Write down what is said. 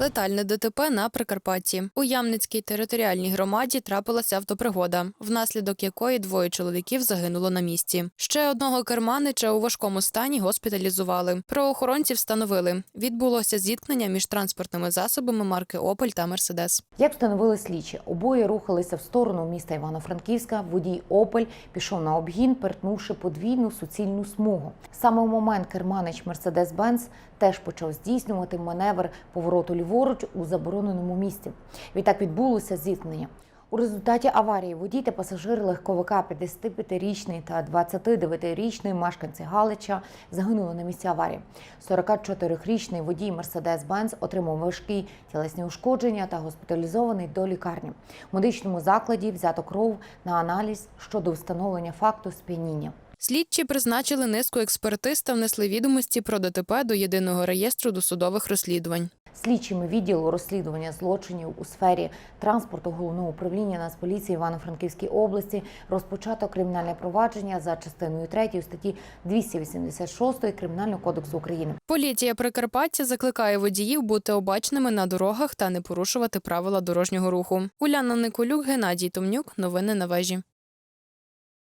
Летальне ДТП на Прикарпатті. У Ямницькій територіальній громаді трапилася автопригода, внаслідок якої двоє чоловіків загинуло на місці. Ще одного керманича у важкому стані госпіталізували. Правоохоронці встановили, відбулося зіткнення між транспортними засобами марки Опель та Мерседес. Як встановили слідчі, обоє рухалися в сторону міста Івано-Франківська. Водій Опель пішов на обгін, перетнувши подвійну суцільну смугу. Саме у момент керманич Мерседес-Бенц теж почав здійснювати маневр повороту ліворуч у забороненому місці. Відтак відбулося зіткнення. У результаті аварії водій та пасажир легковика 55-річний та 29-річний мешканці Галича загинули на місці аварії. 44-річний водій Мерседес-Бенц отримав важкі тілесні ушкодження та госпіталізований до лікарні. В медичному закладі взято кров на аналіз щодо встановлення факту сп'яніння. Слідчі призначили низку експертиз та внесли відомості про ДТП до єдиного реєстру досудових розслідувань. Слідчими відділу розслідування злочинів у сфері транспорту головного управління Нацполіції Івано-Франківській області розпочато кримінальне провадження за частиною 3 статті 286 Кримінального кодексу України. Поліція Прикарпаття закликає водіїв бути обачними на дорогах та не порушувати правила дорожнього руху. Уляна Николюк, Геннадій Томнюк. Новини на вежі.